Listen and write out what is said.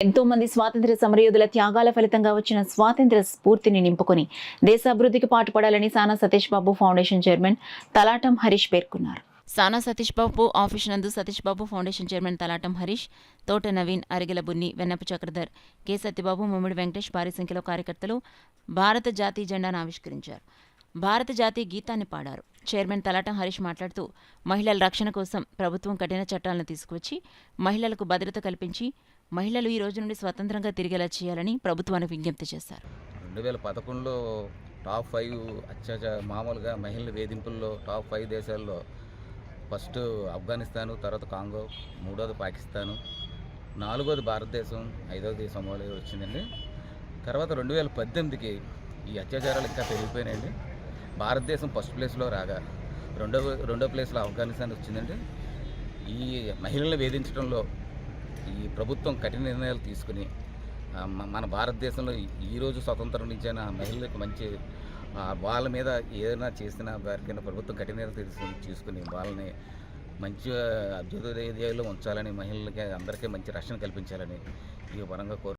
ఎంతో మంది స్వాతంత్ర్య సమరయోధుల త్యాగాల ఫలితంగా వచ్చిన స్వాతంత్ర్య స్ఫూర్తిని నింపుకొని దేశాభివృద్ధికి పాటుపడాలని సానా సతీష్ బాబు ఫౌండేషన్ చైర్మన్ తలాటం హరీష్ పేర్కొన్నారు. సానా సతీష్ బాబు ఆఫీస్ నందు Satish Babu foundation chairman Thalatam Harish Thota Naveen Arigela Bunni Vennapu Chakradhar K Satyababu Mummidi Venkatesh భారీ సంఖ్యలో కార్యకర్తలు భారత జాతీయ జెండాను ఆవిష్కరించారు. భారత జాతీయ గీతాన్ని పాడారు. చైర్మన్ తలాటం హరీష్ మాట్లాడుతూ మహిళల రక్షణ కోసం ప్రభుత్వం కఠిన చట్టాలను తీసుకువచ్చి మహిళలకు భద్రత కల్పించి మహిళలు ఈ రోజు నుండి స్వతంత్రంగా తిరిగేలా చేయాలని ప్రభుత్వానికి విజ్ఞప్తి చేశారు. రెండు వేల పదకొండులో టాప్ ఫైవ్ అత్యాచ మామూలుగా మహిళల వేధింపుల్లో టాప్ ఫైవ్ దేశాల్లో ఫస్ట్ ఆఫ్ఘనిస్తాను తర్వాత కాంగో మూడోది పాకిస్తాను నాలుగోది భారతదేశం ఐదోది సోమాలియా వచ్చిందండి. తర్వాత రెండు వేల పద్దెనిమిదికి ఈ అత్యాచారాలు ఇంకా పెరిగిపోయినాయండి. భారతదేశం ఫస్ట్ ప్లేస్లో రాగా రెండో రెండో ప్లేస్లో ఆఫ్ఘనిస్తాన్ వచ్చిందంటే ఈ మహిళలను వేధించడంలో ఈ ప్రభుత్వం కఠిన నిర్ణయాలు తీసుకుని మన భారతదేశంలో ఈ- ఈరోజు స్వతంత్రం నుంచైనా మహిళలకు మంచి వాళ్ళ మీద ఏదైనా చేసిన వారికైనా ప్రభుత్వం కఠిన నిర్ణయాలు తీసుకుని వాళ్ళని మంచి అభ్యుదయాలు ఉంచాలని మహిళలకి అందరికీ మంచి రక్షణ కల్పించాలని ఈ పరంగా కోరు